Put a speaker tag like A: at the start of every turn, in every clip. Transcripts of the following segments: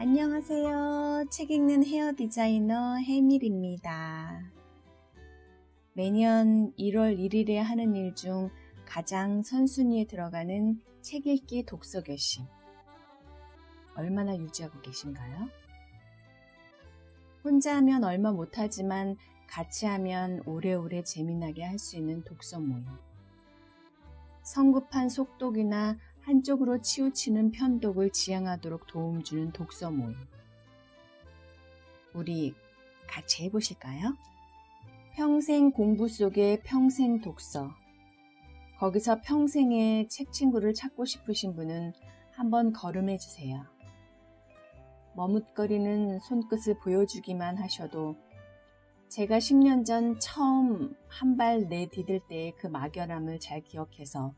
A: 안녕하세요. 책 읽는 헤어 디자이너 해밀입니다. 매년 1월 1일에 하는 일 중 가장 선순위에 들어가는 책 읽기 독서 결심. 얼마나 유지하고 계신가요? 혼자 하면 얼마 못하지만 같이 하면 오래오래 재미나게 할 수 있는 독서 모임. 성급한 속독이나 한쪽으로 치우치는 편독을 지향하도록 도움 주는 독서 모임. 우리 같이 해보실까요? 평생 공부 속의 평생 독서. 거기서 평생의 책 친구를 찾고 싶으신 분은 한번 걸음해 주세요. 머뭇거리는 손끝을 보여주기만 하셔도 제가 10년 전 처음 한 발 내디딜 때의 그 막연함을 잘 기억해서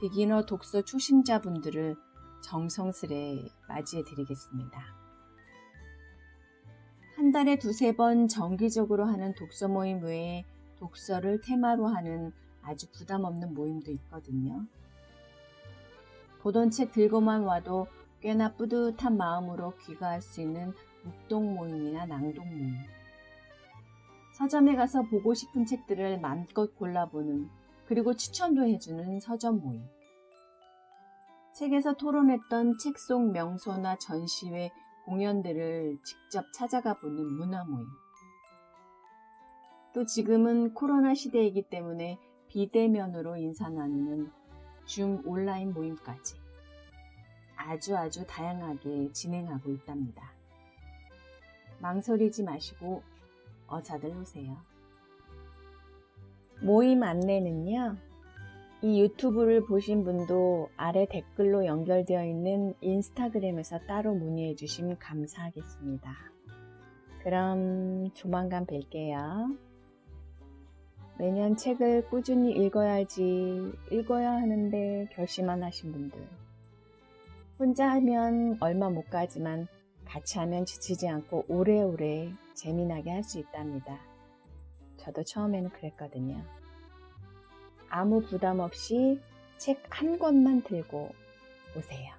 A: 비기너 독서 초심자분들을 정성스레 맞이해 드리겠습니다. 한 달에 두세 번 정기적으로 하는 독서 모임 외에 독서를 테마로 하는 아주 부담 없는 모임도 있거든요. 보던 책 들고만 와도 꽤나 뿌듯한 마음으로 귀가할 수 있는 묵동 모임이나 낭독 모임. 서점에 가서 보고 싶은 책들을 마음껏 골라보는 그리고 추천도 해주는 서점 모임. 책에서 토론했던 책 속 명소나 전시회, 공연들을 직접 찾아가 보는 문화 모임. 또 지금은 코로나 시대이기 때문에 비대면으로 인사 나누는 줌 온라인 모임까지 아주 아주 다양하게 진행하고 있답니다. 망설이지 마시고 어서들 오세요. 모임 안내는요. 이 유튜브를 보신 분도 아래 댓글로 연결되어 있는 인스타그램에서 따로 문의해 주시면 감사하겠습니다. 그럼 조만간 뵐게요. 매년 책을 꾸준히 읽어야 할지 읽어야 하는데 결심만 하신 분들. 혼자 하면 얼마 못 가지만 같이 하면 지치지 않고 오래오래 재미나게 할 수 있답니다. 저도 처음에는 그랬거든요. 아무 부담 없이 책 한 권만 들고 오세요.